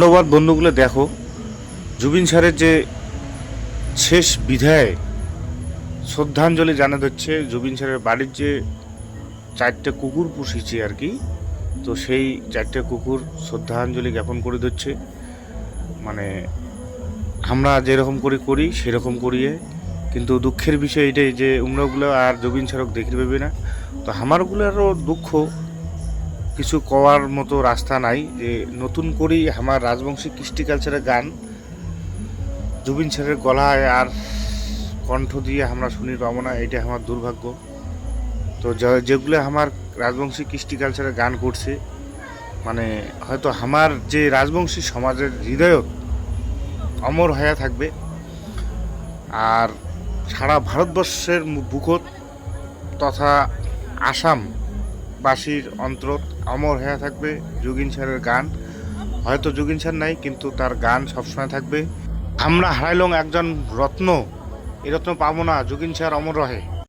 ধন্যবাদ বন্ধুগুলো, দেখো, জুবিন স্যারের যে শেষ বিধায় শ্রদ্ধাঞ্জলি জানাতে হচ্ছে জুবিন স্যারের বাড়ির যে চারটে কুকুর পুষেছি আর কি, তো সেই চারটে কুকুর শ্রদ্ধাঞ্জলি জ্ঞাপন করে দিচ্ছে। মানে আমরা যেরকম করে করি, সেরকম করিয়ে, কিন্তু দুঃখের বিষয় এটাই যে উমরাগুলো আর জবিন স্যারক দেখতে পাবে না। তো আমারগুলোরও দুঃখ কিছু কওয়ার মতো রাস্তা নাই যে নতুন করেই আমার রাজবংশী কৃষ্টি কালচারের গান জুবিন স্যারের গলায় আর কণ্ঠ দিয়ে আমরা শুনি পাবো না এটা আমার দুর্ভাগ্য। তো যেগুলো আমার রাজবংশী কৃষ্টি কালচারের গান করছে মানে হয়তো আমার যে রাজবংশী সমাজের হৃদয় অমর হয়ে থাকবে, আর সারা ভারতবর্ষের বুকত তথা আসামবাসীর অন্তরত অমর হয়ে থাকবে যোগিন স্যারের গান। হয়তো যোগিন স্যার নাই, কিন্তু তার গান সবসময় থাকবে। আমরা হারাইলং একজন রত্ন, এই রত্ন পাবো না যোগিন স্যার অমর রহে।